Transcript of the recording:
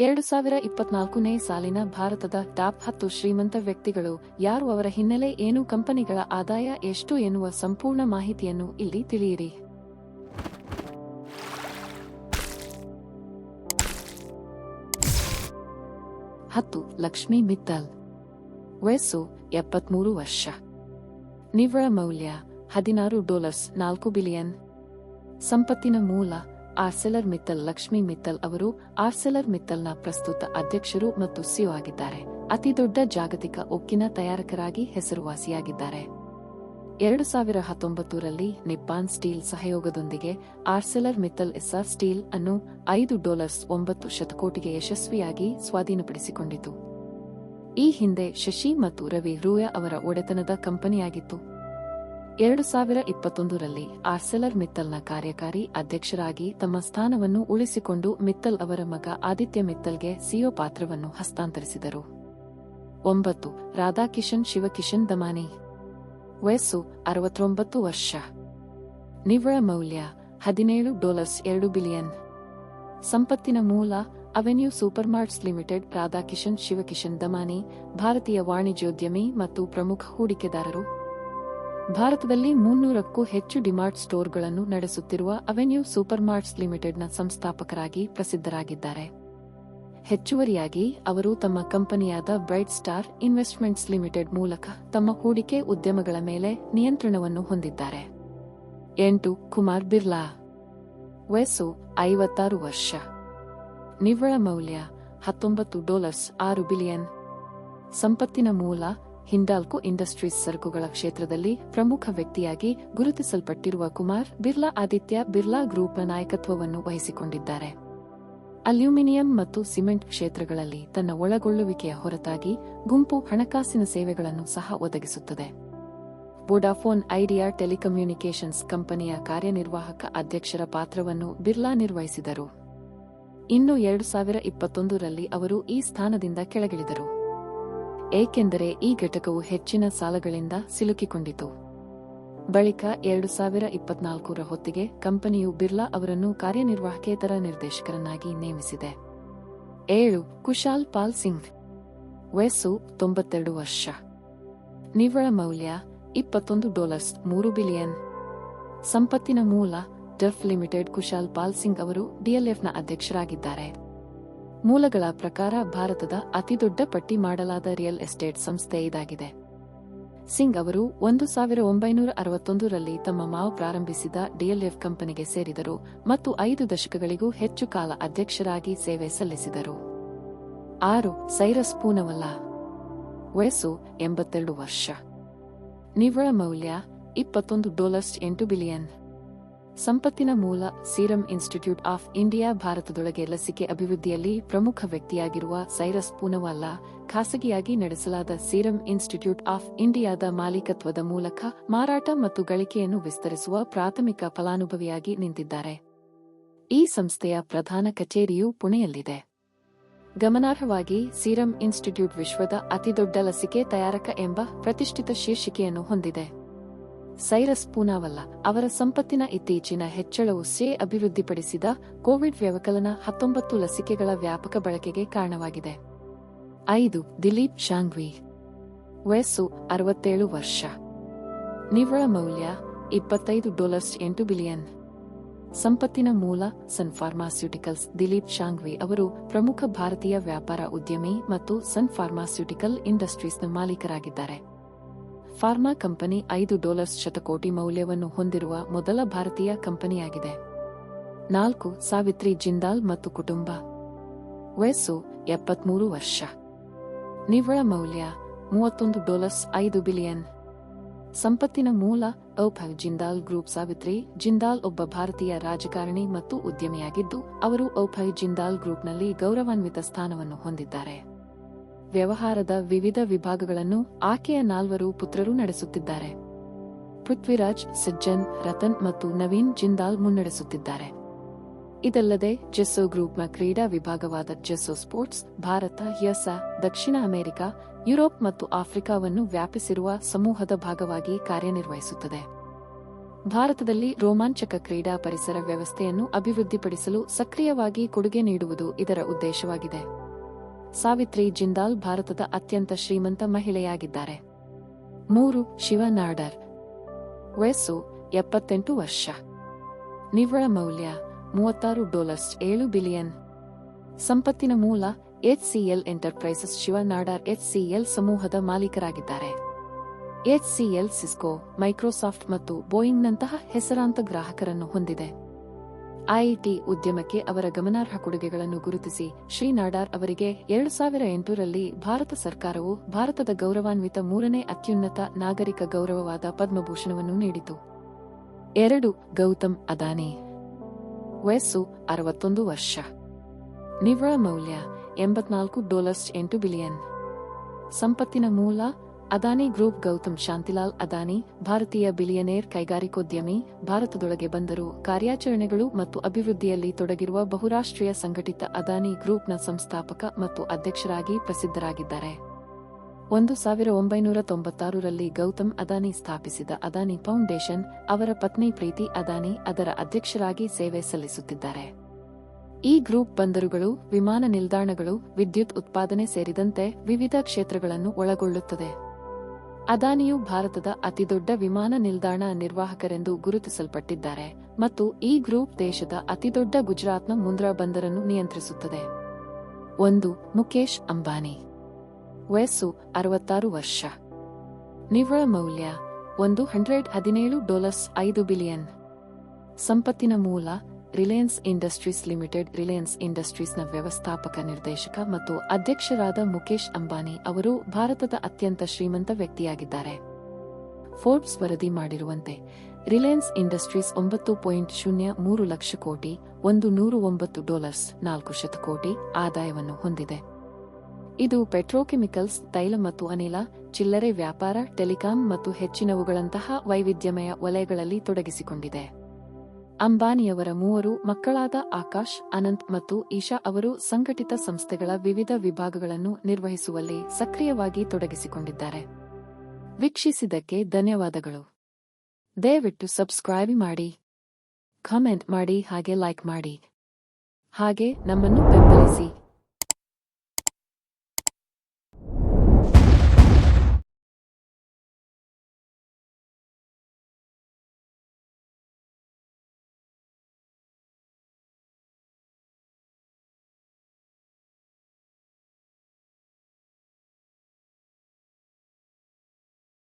ಎರಡು ಸಾವಿರ ಇಪ್ಪತ್ನಾಲ್ಕನೇ ಸಾಲಿನ ಭಾರತದ ಟಾಪ್ ಹತ್ತು ಶ್ರೀಮಂತ ವ್ಯಕ್ತಿಗಳು ಯಾರು ಅವರ ಹಿನ್ನೆಲೆ ಏನು ಕಂಪನಿಗಳ ಆದಾಯ ಎಷ್ಟು ಎನ್ನುವ ಸಂಪೂರ್ಣ ಮಾಹಿತಿಯನ್ನು ಇಲ್ಲಿ ತಿಳಿಯಿರಿ. ಹತ್ತು, ಲಕ್ಷ್ಮಿ ಮಿತ್ತಲ್. ವಯಸ್ಸು ಎಪ್ಪತ್ಮೂರು ವರ್ಷ. ನಿವ್ವಳ ಮೌಲ್ಯ ಹದಿನಾರು ಡಾಲರ್ಸ್ ನಾಲ್ಕು ಬಿಲಿಯನ್. ಸಂಪತ್ತಿನ ಮೂಲ ಆರ್ಸೆಲರ್ ಮಿತ್ತಲ್ ಲಕ್ಷ್ಮಿ ಮಿತ್ತಲ್ ಅವರು ಆರ್ಸೆಲರ್ ಮಿತ್ತಲ್ನ ಪ್ರಸ್ತುತ ಅಧ್ಯಕ್ಷರು ಮತ್ತು ಸಿಒ ಆಗಿದ್ದಾರೆ. ಅತಿದೊಡ್ಡ ಜಾಗತಿಕ ಉಕ್ಕಿನ ತಯಾರಕರಾಗಿ ಹೆಸರುವಾಸಿಯಾಗಿದ್ದಾರೆ. ಎರಡು ಸಾವಿರ ಹತ್ತೊಂಬತ್ತರಲ್ಲಿ ನಿಪ್ಪಾನ್ ಸ್ಟೀಲ್ ಸಹಯೋಗದೊಂದಿಗೆ ಆರ್ಸೆಲರ್ ಮಿತ್ತಲ್ ಎಸ್ಆರ್ ಸ್ಟೀಲ್ ಅನ್ನು ಐದು ಡಾಲರ್ಸ್ ಒಂಬತ್ತು ಶತಕೋಟಿಗೆ ಯಶಸ್ವಿಯಾಗಿ ಸ್ವಾಧೀನಪಡಿಸಿಕೊಂಡಿತು. ಈ ಹಿಂದೆ ಶಶಿ ಮತ್ತು ರವಿ ರೂಯ ಅವರ ಒಡೆತನದ ಕಂಪನಿಯಾಗಿತ್ತು. ಎರಡು ಸಾವಿರ ಇಪ್ಪತ್ತೊಂದರಲ್ಲಿ ಆರ್ಸೆಲರ್ ಮಿತ್ತಲ್ನ ಕಾರ್ಯಕಾರಿ ಅಧ್ಯಕ್ಷರಾಗಿ ತಮ್ಮ ಸ್ಥಾನವನ್ನು ಉಳಿಸಿಕೊಂಡು ಮಿತ್ತಲ್ ಅವರ ಮಗ ಆದಿತ್ಯ ಮಿತ್ತಲ್ಗೆ ಸಿಒ ಪಾತ್ರವನ್ನು ಹಸ್ತಾಂತರಿಸಿದರು. ಒಂಬತ್ತು, ರಾಧಾಕಿಶನ್, ಶಿವಕಿಶನ್ ದಮಾನಿ ವಯಸ್ಸು ಅರವತ್ತೊಂಬತ್ತು ವರ್ಷ. ನಿವ್ವಳ ಮೌಲ್ಯ ಹದಿನೇಳು ಡಾಲರ್ಸ್ ಎರಡು ಬಿಲಿಯನ್. ಸಂಪತ್ತಿನ ಮೂಲ avenue super marts limited, Radhakishan, Shivkishan Damani ಭಾರತೀಯ ವಾಣಿಜ್ಯೋದ್ಯಮಿ ಮತ್ತು ಪ್ರಮುಖ ಹೂಡಿಕೆದಾರರು. ಭಾರತದಲ್ಲಿ ಮುನ್ನೂರಕ್ಕೂ ಹೆಚ್ಚು ಡಿಮಾರ್ಟ್ ಸ್ಟೋರ್ಗಳನ್ನು ನಡೆಸುತ್ತಿರುವ ಅವೆನ್ಯೂ ಸೂಪರ್ ಸೂಪರ್ಮಾರ್ಟ್ಸ್ ಲಿಮಿಟೆಡ್ನ ಸಂಸ್ಥಾಪಕರಾಗಿ ಪ್ರಸಿದ್ಧರಾಗಿದ್ದಾರೆ. ಹೆಚ್ಚುವರಿಯಾಗಿ, ಅವರು ತಮ್ಮ ಕಂಪನಿಯಾದ ಬ್ರೈಟ್ ಸ್ಟಾರ್ ಇನ್ವೆಸ್ಟ್ಮೆಂಟ್ಸ್ ಲಿಮಿಟೆಡ್ ಮೂಲಕ ತಮ್ಮ ಹೂಡಿಕೆ ಉದ್ಯಮಗಳ ಮೇಲೆ ನಿಯಂತ್ರಣವನ್ನು ಹೊಂದಿದ್ದಾರೆ. ಎಂಟು, ಕುಮಾರ್ ಬಿರ್ಲಾ. ವಯಸ್ಸು ಐವತ್ತಾರು ವರ್ಷ. ನಿವ್ವಳ ಮೌಲ್ಯ ಹತ್ತೊಂಬತ್ತು ಡಾಲರ್ಸ್ ಆರು ಬಿಲಿಯನ್. ಸಂಪತ್ತಿನ ಮೂಲ ಹಿಂಡಾಲ್ಕೋ ಇಂಡಸ್ಟ್ರೀಸ್ ಸರಕುಗಳ ಕ್ಷೇತ್ರದಲ್ಲಿ ಪ್ರಮುಖ ವ್ಯಕ್ತಿಯಾಗಿ ಗುರುತಿಸಲ್ಪಟ್ಟಿರುವ ಕುಮಾರ್ ಬಿರ್ಲಾ ಆದಿತ್ಯ ಬಿರ್ಲಾ ಗ್ರೂಪ್ನ ನಾಯಕತ್ವವನ್ನು ವಹಿಸಿಕೊಂಡಿದ್ದಾರೆ. ಅಲ್ಯೂಮಿನಿಯಂ ಮತ್ತು ಸಿಮೆಂಟ್ ಕ್ಷೇತ್ರಗಳಲ್ಲಿ ತನ್ನ ಒಳಗೊಳ್ಳುವಿಕೆಯ ಹೊರತಾಗಿ ಗುಂಪು ಹಣಕಾಸಿನ ಸೇವೆಗಳನ್ನು ಸಹ ಒದಗಿಸುತ್ತದೆ. ವೋಡಾಫೋನ್ ಐಡಿಯಾ ಟೆಲಿಕಮ್ಯುನಿಕೇಷನ್ಸ್ ಕಂಪನಿಯ ಕಾರ್ಯನಿರ್ವಾಹಕ ಅಧ್ಯಕ್ಷರ ಪಾತ್ರವನ್ನು ಬಿರ್ಲಾ ನಿರ್ವಹಿಸಿದರು. ಇನ್ನು ಎರಡು ಸಾವಿರ ಇಪ್ಪತ್ತೊಂದರಲ್ಲಿ ಅವರು ಈ ಸ್ಥಾನದಿಂದ ಕೆಳಗಿಳಿದರು. ಏಕೆಂದರೆ ಈ ಘಟಕವು ಹೆಚ್ಚಿನ ಸಾಲಗಳಿಂದ ಸಿಲುಕಿಕೊಂಡಿತು. ಬಳಿಕ ಎರಡು ಸಾವಿರ ಇಪ್ಪತ್ನಾಲ್ಕರ ಹೊತ್ತಿಗೆ ಕಂಪನಿಯು ಬಿರ್ಲಾ ಅವರನ್ನು ಕಾರ್ಯನಿರ್ವಾಹಕೇತರ ನಿರ್ದೇಶಕರನ್ನಾಗಿ ನೇಮಿಸಿದೆ. ಏಳು, ಕುಶಾಲ್ ಪಾಲ್ ಸಿಂಗ್. ವಯಸ್ಸು ತೊಂಬತ್ತೆರಡು ವರ್ಷ. ನಿವ್ವಳ ಮೌಲ್ಯ ಇಪ್ಪತ್ತೊಂದು ಡಾಲರ್ಸ್ ಮೂರು ಬಿಲಿಯನ್. ಸಂಪತ್ತಿನ ಮೂಲ, ಡಫ್ ಲಿಮಿಟೆಡ್ ಕುಶಾಲ್ ಪಾಲ್ ಸಿಂಗ್ ಅವರು ಡಿಎಲ್ಎಫ್ನ ಅಧ್ಯಕ್ಷರಾಗಿದ್ದಾರೆ. ಮೂಲಗಳ ಪ್ರಕಾರ ಭಾರತದ ಅತಿದೊಡ್ಡ ಪಟ್ಟಿ ಮಾಡಲಾದ ರಿಯಲ್ ಎಸ್ಟೇಟ್ ಸಂಸ್ಥೆ ಇದಾಗಿದೆ. ಸಿಂಗ್ ಅವರು ಒಂದು ಸಾವಿರ ಒಂಬೈನೂರ ಅರವತ್ತೊಂದರಲ್ಲಿ ತಮ್ಮ ಮಾವು ಪ್ರಾರಂಭಿಸಿದ ಡಿಎಲ್ಎಫ್ ಕಂಪನಿಗೆ ಸೇರಿದರು ಮತ್ತು ಐದು ದಶಕಗಳಿಗೂ ಹೆಚ್ಚು ಕಾಲ ಅಧ್ಯಕ್ಷರಾಗಿ ಸೇವೆ ಸಲ್ಲಿಸಿದರು. ಆರು, ಸೈರಸ್ ಪೂನವಲ್ಲ. ವಯಸ್ಸು ಎಂಬತ್ತೆರಡು ವರ್ಷ. ನಿವ್ವಳ ಮೌಲ್ಯ ಇಪ್ಪತ್ತೊಂದು ಡಾಲರ್ಸ್ ಎಂಟು ಬಿಲಿಯನ್. ಸಂಪತ್ತಿನ ಮೂಲ ಸೀರಂ ಇನ್ಸ್ಟಿಟ್ಯೂಟ್ ಆಫ್ ಇಂಡಿಯಾ ಭಾರತದೊಳಗೆ ಲಸಿಕೆ ಅಭಿವೃದ್ಧಿಯಲ್ಲಿ ಪ್ರಮುಖ ವ್ಯಕ್ತಿಯಾಗಿರುವ ಸೈರಸ್ ಪೂನವಲ್ಲ ಖಾಸಗಿಯಾಗಿ ನಡೆಸಲಾದ ಸೀರಂ ಇನ್ಸ್ಟಿಟ್ಯೂಟ್ ಆಫ್ ಇಂಡಿಯಾದ ಮಾಲೀಕತ್ವದ ಮೂಲಕ ಮಾರಾಟ ಮತ್ತು ಗಳಿಕೆಯನ್ನು ವಿಸ್ತರಿಸುವ ಪ್ರಾಥಮಿಕ ಫಲಾನುಭವಿಯಾಗಿ ನಿಂತಿದ್ದಾರೆ. ಈ ಸಂಸ್ಥೆಯ ಪ್ರಧಾನ ಕಚೇರಿಯು ಪುಣೆಯಲ್ಲಿದೆ. ಗಮನಾರ್ಹವಾಗಿ ಸೀರಂ ಇನ್ಸ್ಟಿಟ್ಯೂಟ್ ವಿಶ್ವದ ಅತಿದೊಡ್ಡ ಲಸಿಕೆ ತಯಾರಕ ಎಂಬ ಪ್ರತಿಷ್ಠಿತ ಶೀರ್ಷಿಕೆಯನ್ನು ಹೊಂದಿದೆ. ಸೈರಸ್ ಪೂನಾವಲ್ಲ, ಅವರ ಸಂಪತ್ತಿನ ಇತ್ತೀಚಿನ ಹೆಚ್ಚಳವು ಸೇ ಅಭಿವೃದ್ಧಿಪಡಿಸಿದ ಕೋವಿಡ್ ವ್ಯವಕಲನ ಹತ್ತೊಂಬತ್ತು ಲಸಿಕೆಗಳ ವ್ಯಾಪಕ ಬಳಕೆಗೆ ಕಾರಣವಾಗಿದೆ. ಐದು, ದಿಲೀಪ್ ಶಾಂಗ್ವಿ ವಯಸ್ಸು ಅರವತ್ತೇಳು ವರ್ಷ. ನಿವ್ವಳ ಮೌಲ್ಯ ಇಪ್ಪತ್ತೈದು ಡಾಲರ್ಸ್ ಎಂಟು ಬಿಲಿಯನ್. ಸಂಪತ್ತಿನ ಮೂಲ ಸನ್ ಫಾರ್ಮಾಸ್ಯೂಟಿಕಲ್ಸ್ ದಿಲೀಪ್ ಶಾಂಗ್ವಿ ಅವರು ಪ್ರಮುಖ ಭಾರತೀಯ ವ್ಯಾಪಾರ ಉದ್ಯಮಿ ಮತ್ತು ಸನ್ ಫಾರ್ಮಾಸ್ಯೂಟಿಕಲ್ ಇಂಡಸ್ಟ್ರೀಸ್ನ ಮಾಲೀಕರಾಗಿದ್ದಾರೆ. ಫಾರ್ಮಾ ಕಂಪನಿ ಐದು ಡಾಲರ್ಸ್ ಶತಕೋಟಿ ಮೌಲ್ಯವನ್ನು ಹೊಂದಿರುವ ಮೊದಲ ಭಾರತೀಯ ಕಂಪನಿಯಾಗಿದೆ. ನಾಲ್ಕು, ಸಾವಿತ್ರಿ ಜಿಂದಾಲ್ ಮತ್ತು ಕುಟುಂಬ. ವಯಸ್ಸು ಎಪ್ಪತ್ಮೂರು ವರ್ಷ. ನಿವ್ವಳ ಮೌಲ್ಯ ಮೂವತ್ತೊಂದು ಡಾಲರ್ಸ್ ಐದು ಬಿಲಿಯನ್. ಸಂಪತ್ತಿನ ಮೂಲ ಔಫಲ್ ಜಿಂದಾಲ್ ಗ್ರೂಪ್ ಸಾವಿತ್ರಿ ಜಿಂದಾಲ್ ಒಬ್ಬ ಭಾರತೀಯ ರಾಜಕಾರಣಿ ಮತ್ತು ಉದ್ಯಮಿಯಾಗಿದ್ದು, ಅವರು ಔಫಲ್ ಜಿಂದಾಲ್ ಗ್ರೂಪ್ನಲ್ಲಿ ಗೌರವಾನ್ವಿತ ಸ್ಥಾನವನ್ನು ಹೊಂದಿದ್ದಾರೆ. ವ್ಯವಹಾರದ ವಿವಿಧ ವಿಭಾಗಗಳನ್ನು ಆಕೆಯ ನಾಲ್ವರು ಪುತ್ರರು ನಡೆಸುತ್ತಿದ್ದಾರೆ. ಪೃಥ್ವಿರಾಜ್, ಸಜ್ಜನ್, ರತನ್ ಮತ್ತು ನವೀನ್ ಜಿಂದಾಲ್ ಮುನ್ನಡೆಸುತ್ತಿದ್ದಾರೆ. ಇದಲ್ಲದೆ, ಜೆಸ್ಸೋ ಗ್ರೂಪ್ನ ಕ್ರೀಡಾ ವಿಭಾಗವಾದ ಜೆಸ್ಸೋ ಸ್ಪೋರ್ಟ್ಸ್, ಭಾರತ, ಯಸ, ದಕ್ಷಿಣ ಅಮೆರಿಕ, ಯುರೋಪ್ ಮತ್ತು ಆಫ್ರಿಕಾವನ್ನು ವ್ಯಾಪಿಸಿರುವ ಸಮೂಹದ ಭಾಗವಾಗಿ ಕಾರ್ಯನಿರ್ವಹಿಸುತ್ತದೆ. ಭಾರತದಲ್ಲಿ ರೋಮಾಂಚಕ ಕ್ರೀಡಾ ಪರಿಸರ ವ್ಯವಸ್ಥೆಯನ್ನು ಅಭಿವೃದ್ಧಿಪಡಿಸಲು ಸಕ್ರಿಯವಾಗಿ ಕೊಡುಗೆ ನೀಡುವುದು ಇದರ ಉದ್ದೇಶವಾಗಿದೆ. ಸಾವಿತ್ರಿ ಜಿಂದಾಲ್ ಭಾರತದ ಅತ್ಯಂತ ಶ್ರೀಮಂತ ಮಹಿಳೆಯಾಗಿದ್ದಾರೆ. ಮೂರು, ಶಿವ ನಾಡರ್. ವಯಸ್ಸು ಎಪ್ಪತ್ತೆಂಟು ವರ್ಷ. ನಿವ್ವಳ ಮೌಲ್ಯ ಮೂವತ್ತಾರು ಡಾಲರ್ಸ್ ಏಳು ಬಿಲಿಯನ್. ಸಂಪತ್ತಿನ ಮೂಲ HCL Enterprises Shiv Nadar HCL ಸಮೂಹದ ಮಾಲೀಕರಾಗಿದ್ದಾರೆ. ಎಚ್ಸಿಎಲ್ ಸಿಸ್ಕೋ, ಮೈಕ್ರೋಸಾಫ್ಟ್ ಮತ್ತು ಬೋಯಿಂಗ್ನಂತಹ ಹೆಸರಾಂತ ಗ್ರಾಹಕರನ್ನು ಹೊಂದಿದೆ. ಐಟಿ ಉದ್ಯಮಕ್ಕೆ ಅವರ ಗಮನಾರ್ಹ ಕೊಡುಗೆಗಳನ್ನು ಗುರುತಿಸಿ, ಶ್ರೀ ನಾಡಾರ್ ಅವರಿಗೆ ಎರಡು ಸಾವಿರ ಎಂಟರಲ್ಲಿ ಭಾರತ ಸರ್ಕಾರವು ಭಾರತದ ಗೌರವಾನ್ವಿತ ಮೂರನೇ ಅತ್ಯುನ್ನತ ನಾಗರಿಕ ಗೌರವವಾದ ಪದ್ಮಭೂಷಣವನ್ನು ನೀಡಿತು. ಎರಡು, ಗೌತಮ್ ಅದಾನಿ. ವಯಸ್ಸು ಅರವತ್ತೊಂದು ವರ್ಷ. ನಿವ್ವಳ ಮೌಲ್ಯ ಎಂಬತ್ನಾಲ್ಕು ಡಾಲರ್ಸ್ ಎಂಟು ಬಿಲಿಯನ್. ಸಂಪತ್ತಿನ ಮೂಲ ಅದಾನಿ ಗ್ರೂಪ್ ಗೌತಮ್ ಶಾಂತಿಲಾಲ್ ಅದಾನಿ, ಭಾರತೀಯ ಬಿಲಿಯನೇರ್ ಕೈಗಾರಿಕೋದ್ಯಮಿ, ಭಾರತದೊಳಗೆ ಬಂದರು. ಕಾರ್ಯಾಚರಣೆಗಳು ಮತ್ತು ಅಭಿವೃದ್ಧಿಯಲ್ಲಿ ತೊಡಗಿರುವ ಬಹುರಾಷ್ಟ್ರೀಯ ಸಂಘಟಿತ ಅದಾನಿ ಗ್ರೂಪ್ನ ಸಂಸ್ಥಾಪಕ ಮತ್ತು ಅಧ್ಯಕ್ಷರಾಗಿ ಪ್ರಸಿದ್ಧರಾಗಿದ್ದಾರೆ. ಒಂದು ಸಾವಿರ ಒಂಬೈನೂರ ತೊಂಬತ್ತಾರರಲ್ಲಿ ಗೌತಮ್ ಅದಾನಿ ಸ್ಥಾಪಿಸಿದ ಅದಾನಿ ಫೌಂಡೇಶನ್, ಅವರ ಪತ್ನಿ ಪ್ರೀತಿ ಅದಾನಿ ಅದರ ಅಧ್ಯಕ್ಷರಾಗಿ ಸೇವೆ ಸಲ್ಲಿಸುತ್ತಿದ್ದಾರೆ. ಈ ಗ್ರೂಪ್ ಬಂದರುಗಳು, ವಿಮಾನ ನಿಲ್ದಾಣಗಳು, ವಿದ್ಯುತ್ ಉತ್ಪಾದನೆ ಸೇರಿದಂತೆ ವಿವಿಧ ಕ್ಷೇತ್ರಗಳನ್ನು ಒಳಗೊಳ್ಳುತ್ತದೆ. ಅದಾನಿಯು ಭಾರತದ ಅತಿದೊಡ್ಡ ವಿಮಾನ ನಿಲ್ದಾಣ ನಿರ್ವಾಹಕರೆಂದು ಗುರುತಿಸಲ್ಪಟ್ಟಿದ್ದಾರೆ ಮತ್ತು ಈ ಗ್ರೂಪ್ ದೇಶದ ಅತಿದೊಡ್ಡ ಗುಜರಾತ್ನ ಮುಂದ್ರಾ ಬಂದರನ್ನು ನಿಯಂತ್ರಿಸುತ್ತದೆ. ಒಂದು ಮುಖೇಶ್ ಅಂಬಾನಿ. ವಯಸ್ಸು ಅರವತ್ತಾರು ವರ್ಷ. ನಿವ್ವಳ ಮೌಲ್ಯ, ಒಂದು ಹಂಡ್ರೆಡ್ ಹದಿನೇಳು ಡಾಲರ್ಸ್ ಐದು ಬಿಲಿಯನ್. ಸಂಪತ್ತಿನ ಮೂಲ ರಿಲಯನ್ಸ್ ಇಂಡಸ್ಟ್ರೀಸ್ ಲಿಮಿಟೆಡ್ ರಿಲಯನ್ಸ್ ಇಂಡಸ್ಟ್ರೀಸ್ನ ವ್ಯವಸ್ಥಾಪಕ ನಿರ್ದೇಶಕ ಮತ್ತು ಅಧ್ಯಕ್ಷರಾದ ಮುಖೇಶ್ ಅಂಬಾನಿ ಅವರು ಭಾರತದ ಅತ್ಯಂತ ಶ್ರೀಮಂತ ವ್ಯಕ್ತಿಯಾಗಿದ್ದಾರೆ. ಫೋರ್ಬ್ಸ್ ವರದಿ ಮಾಡಿರುವಂತೆ ರಿಲಯನ್ಸ್ ಇಂಡಸ್ಟ್ರೀಸ್ ಒಂಬತ್ತು ಪಾಯಿಂಟ್ ಶೂನ್ಯ ಮೂರು ಲಕ್ಷ ಕೋಟಿ, ಒಂದು ನೂರು ಒಂಬತ್ತು ಡಾಲರ್ಸ್ ನಾಲ್ಕು ಶತಕೋಟಿ ಆದಾಯವನ್ನು ಹೊಂದಿದೆ. ಇದು ಪೆಟ್ರೋಕೆಮಿಕಲ್ಸ್, ತೈಲ ಮತ್ತು ಅನಿಲ, ಚಿಲ್ಲರೆ ವ್ಯಾಪಾರ, ಟೆಲಿಕಾಂ ಮತ್ತು ಹೆಚ್ಚಿನವುಗಳಂತಹ ವೈವಿಧ್ಯಮಯ ವಲಯಗಳಲ್ಲಿ ತೊಡಗಿಸಿಕೊಂಡಿದೆ. ಅಂಬಾನಿಯವರ ಮೂವರು ಮಕ್ಕಳಾದ ಆಕಾಶ್, ಅನಂತ್ ಮತ್ತು ಈಶಾ ಅವರು ಸಂಘಟಿತ ಸಂಸ್ಥೆಗಳ ವಿವಿಧ ವಿಭಾಗಗಳನ್ನು ನಿರ್ವಹಿಸುವಲ್ಲಿ ಸಕ್ರಿಯವಾಗಿ ತೊಡಗಿಸಿಕೊಂಡಿದ್ದಾರೆ. ವೀಕ್ಷಿಸಿದ್ದಕ್ಕೆ ಧನ್ಯವಾದಗಳು. ದಯವಿಟ್ಟು ಸಬ್ಸ್ಕ್ರೈಬ್ ಮಾಡಿ, ಕಾಮೆಂಟ್ ಮಾಡಿ ಹಾಗೆ ಲೈಕ್ ಮಾಡಿ. ಹಾಗೆ ನಮ್ಮನ್ನು ಬೆಂಬಲಿಸಿ.